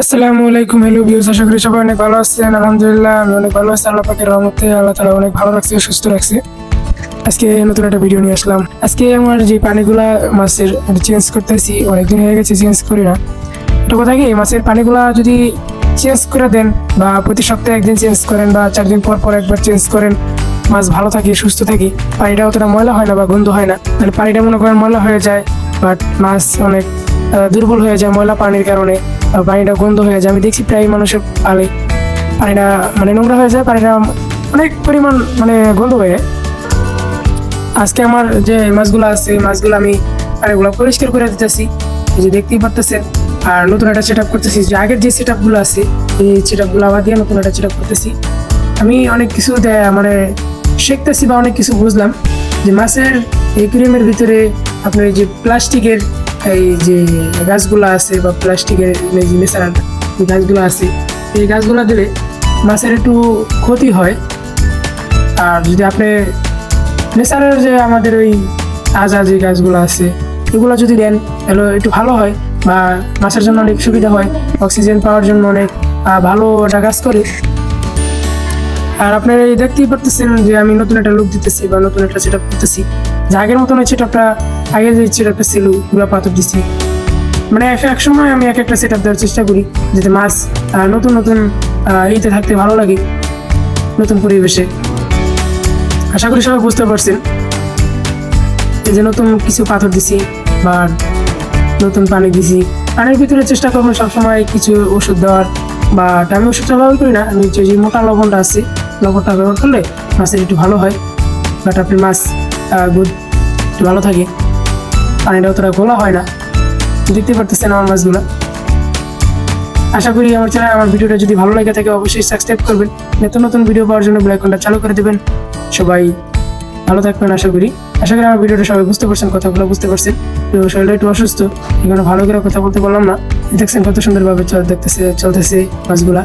আসসালামু আলাইকুম hello views আশা করি সবাই অনেক ভালো আছেন। আলহামদুলিল্লাহ, আমি অনেক ভালো আছি, আল্লাহ পাকের রহমতে, আল্লাহ তালা অনেক ভালো রাখছে, সুস্থ রাখছে। আজকে নতুন একটা ভিডিও নিয়ে আসলাম। আজকে আমার যে পানিগুলা মাছের চেঞ্জ করতেছি, অনেকদিন হয়ে গেছে চেঞ্জ করি না। এটা কথা কি মাছের পানিগুলা যদি চেঞ্জ করে দেন বা প্রতি সপ্তাহে একদিন চেঞ্জ করেন বা চার দিন পর পর একবার চেঞ্জ করেন, মাছ ভালো থাকে, সুস্থ থাকি পানিটা অতটা ময়লা হয় না বা গন্ধ হয় না। তাহলে পানিটা মনে করেন ময়লা হয়ে যায় বাট মাছ অনেক দুর্বল হয়ে যায় ময়লা পানির কারণে। পানিটা গন্ধ হয়ে যায়। আমি দেখছি প্রায় মানুষের পালে পানিটা মানে নোংরা হয়ে যায়, পানিটা অনেক পরিমাণ মানে গন্ধ হয়ে যায়। আজকে আমার যে মাছগুলো আছে মাছগুলো আমি পানিগুলো পরিষ্কার করে দিতেছি। এই যে দেখতেই পারতেছেন, আর নতুন একটা সেট আপ করতেছি। যে আগের যে সেট আপগুলো আছে, এই সেট আপগুলো আবার দিয়ে নতুন একটা সেট আপ করতেছি। আমি অনেক কিছু মানে শিখতেছি বা অনেক কিছু বুঝলাম যে মাছের একুরিয়ামের ভিতরে আপনার এই যে প্লাস্টিকের এই যে গাছগুলো আছে বা প্লাস্টিকের এই যে গাছগুলো আছে, এই গাছগুলো দিলে মাছের একটু ক্ষতি হয়। আর যদি আপনি ন্যাচারাল যে আমাদের ওই তাজা যে গাছগুলো আছে, এগুলো যদি দেন, তাহলে একটু ভালো হয় বা মাছের জন্য অনেক সুবিধা হয়। অক্সিজেন পাওয়ার জন্য অনেক ভালো একটা কাজ করে। আর আপনারা এই দেখতেই পারতেছেন যে আমি নতুন একটা লুক দিতেছি বা নতুন একটা সেট আপ করতেছি। যে আগের মতন ওই সেট আগে যে সেট আপটা ছিলগুলা পাথর দিছি। মানে এক এক সময় আমি এক একটা সেট আপ দেওয়ার চেষ্টা করি, যাতে মাছ নতুন নতুন ইতে থাকতে ভালো লাগে নতুন পরিবেশে। আশা করি সবাই বুঝতে পারছেন যে নতুন কিছু পাথর দিছি, বা নতুন পানি দিছি। পানির ভিতরে চেষ্টা করব সবসময় কিছু ওষুধ দেওয়ার, বা আমি ওষুধটা ব্যবহার করি না, আমি যে মোটা লবণটা আছে লবণটা ব্যবহার করলে মাছের একটু ভালো হয়। বাট আপনি মাছ গুড একটু ভালো থাকে। পানিটা অতটা গোলা হয় না। দেখতে পারতেছেন আমার মাছগুলো। আশা করি আমার চ্যানেল আমার ভিডিওটা যদি ভালো লাগে থাকে অবশ্যই সাবস্ক্রাইব করবেন। নতুন নতুন ভিডিও পাওয়ার জন্য বেল আইকনটা চালু করে দেবেন। সবাই ভালো থাকবেন আশা করি। আশা করি আমার ভিডিওটা সবাই বুঝতে পারছেন, কথাগুলো বুঝতে পারছেন। তো শরীরটা একটু অসুস্থ, এখানে ভালো করে কথা বলতে পারলাম না। দেখছেন কত সুন্দরভাবে চল- দেখতেছে, চলতেছে মাছগুলা।